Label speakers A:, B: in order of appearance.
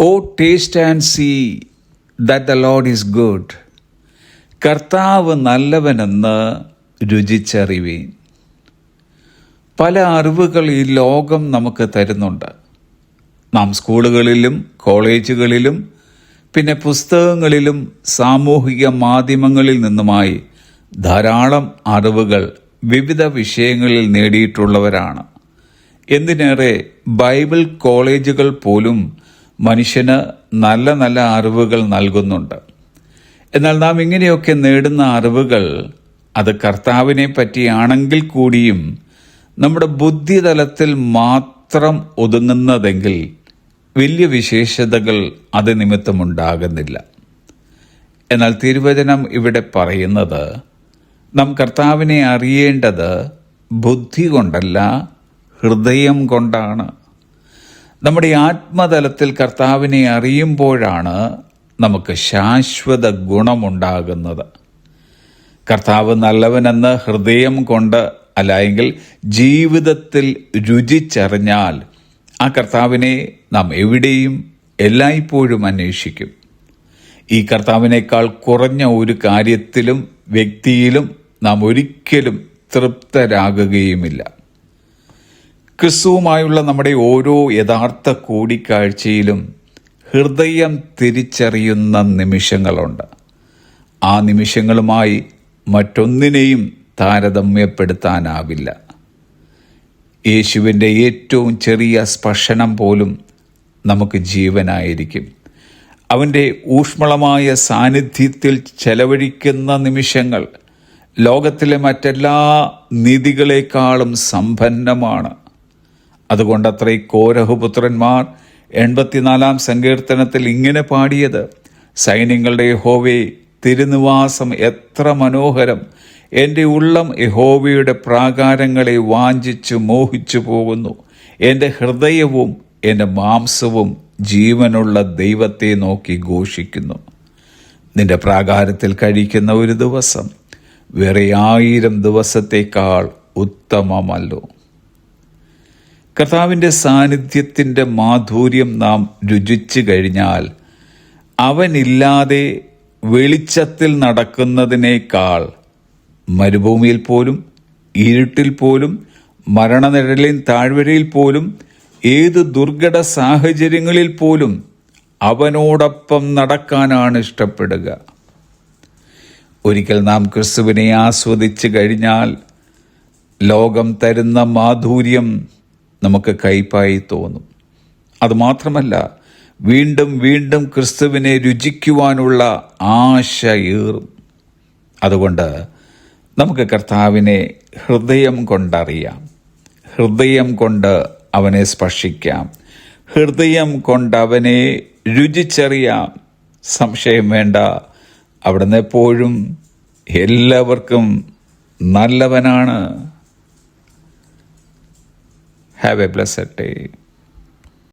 A: O taste and see that the Lord is good കർത്താവ് നല്ലവനെന്ന് രുചിച്ചറിവീൻ. പല അറിവുകൾ ഈ ലോകം നമുക്ക് തരുന്നുണ്ട്. നാം സ്കൂളുകളിലും കോളേജുകളിലും പിന്നെ പുസ്തകങ്ങളിലും സാമൂഹിക മാധ്യമങ്ങളിൽ നിന്നുമായി ധാരാളം അറിവുകൾ വിവിധ വിഷയങ്ങളിൽ നേടിയിട്ടുള്ളവരാണ്. എന്തിനേറെ ബൈബിൾ കോളേജുകൾ പോലും മനുഷ്യന് നല്ല നല്ല അറിവുകൾ നൽകുന്നുണ്ട്. എന്നാൽ നാം ഇങ്ങനെയൊക്കെ നേടുന്ന അറിവുകൾ അത് കർത്താവിനെ പറ്റിയാണെങ്കിൽ കൂടിയും നമ്മുടെ ബുദ്ധിതലത്തിൽ മാത്രം ഒതുങ്ങുന്നതെങ്കിൽ വലിയ വിശേഷതകൾ അത് നിമിത്തമുണ്ടാകുന്നില്ല. എന്നാൽ തിരുവചനം ഇവിടെ പറയുന്നത് നാം കർത്താവിനെ അറിയേണ്ടത് ബുദ്ധി കൊണ്ടല്ല ഹൃദയം കൊണ്ടാണ്. നമ്മുടെ ആത്മതലത്തിൽ കർത്താവിനെ അറിയുമ്പോഴാണ് നമുക്ക് ശാശ്വത ഗുണമുണ്ടാകുന്നത്. കർത്താവ് നല്ലവനെന്ന് ഹൃദയം കൊണ്ട് അല്ലായെങ്കിൽ ജീവിതത്തിൽ രുചിച്ചറിഞ്ഞാൽ ആ കർത്താവിനെ നാം എവിടെയും എല്ലായ്പ്പോഴും അന്വേഷിക്കും. ഈ കർത്താവിനേക്കാൾ കുറഞ്ഞ ഒരു കാര്യത്തിലും വ്യക്തിയിലും നാം ഒരിക്കലും തൃപ്തരാകുകയുമില്ല. ക്രിസ്തുവുമായുള്ള നമ്മുടെ ഓരോ യഥാർത്ഥ കൂടിക്കാഴ്ചയിലും ഹൃദയം തിരിച്ചറിയുന്ന നിമിഷങ്ങളുണ്ട്. ആ നിമിഷങ്ങളുമായി മറ്റൊന്നിനെയും താരതമ്യപ്പെടുത്താനാവില്ല. യേശുവിന്റെ ഏറ്റവും ചെറിയ സ്പർശനം പോലും നമുക്ക് ജീവനായിരിക്കും. അവന്റെ ഊഷ്മളമായ സാന്നിധ്യത്തിൽ ചെലവഴിക്കുന്ന നിമിഷങ്ങൾ ലോകത്തിലെ മറ്റെല്ലാ നിധികളെക്കാളും സമ്പന്നമാണ്. അതുകൊണ്ടത്രേ കോരഹുപുത്രന്മാർ എൺപത്തിനാലാം സങ്കീർത്തനത്തിൽ ഇങ്ങനെ പാടിയത് സൈന്യങ്ങളുടെ യഹോവേ തിരുനിവാസം എത്ര മനോഹരം! എന്റെ ഉള്ളം യഹോവയുടെ പ്രാകാരങ്ങളെ വാഞ്ചിച്ചു മോഹിച്ചു പോകുന്നു. എന്റെ ഹൃദയവും എന്റെ മാംസവും ജീവനുള്ള ദൈവത്തെ നോക്കി ഘോഷിക്കുന്നു. നിന്റെ പ്രാകാരത്തിൽ കഴിക്കുന്ന ഒരു ദിവസം വേറെ ആയിരം ദിവസത്തേക്കാൾ ഉത്തമമല്ലോ. കർത്താവിന്റെ സാന്നിധ്യത്തിന്റെ മാധുര്യം നാം രുചിച്ചു കഴിഞ്ഞാൽ അവനില്ലാതെ വെളിച്ചത്തിൽ നടക്കുന്നതിനേക്കാൾ മരുഭൂമിയിൽ പോലും ഇരുട്ടിൽ പോലും മരണനിഴലിൻ താഴ്വരയിൽ പോലും ഏത് ദുർഘട സാഹചര്യങ്ങളിൽ പോലും അവനോടൊപ്പം നടക്കാനാണ് ഇഷ്ടപ്പെടുക. ഒരിക്കൽ നാം ക്രിസ്തുവിനെ ആസ്വദിച്ചു കഴിഞ്ഞാൽ ലോകം തരുന്ന മാധുര്യം നമുക്ക് കയ്പായി തോന്നും. അതുമാത്രമല്ല വീണ്ടും വീണ്ടും ക്രിസ്തുവിനെ രുചിക്കുവാനുള്ള ആശയേറും അതുകൊണ്ട് നമുക്ക് കർത്താവിനെ ഹൃദയം കൊണ്ടറിയാം. ഹൃദയം കൊണ്ട് അവനെ സ്പർശിക്കാം. ഹൃദയം കൊണ്ട് അവനെ രുചിച്ചറിയാം. സംശയം വേണ്ട അവിടുന്ന് എപ്പോഴും എല്ലാവർക്കും നല്ലവനാണ്. Have a blessed day.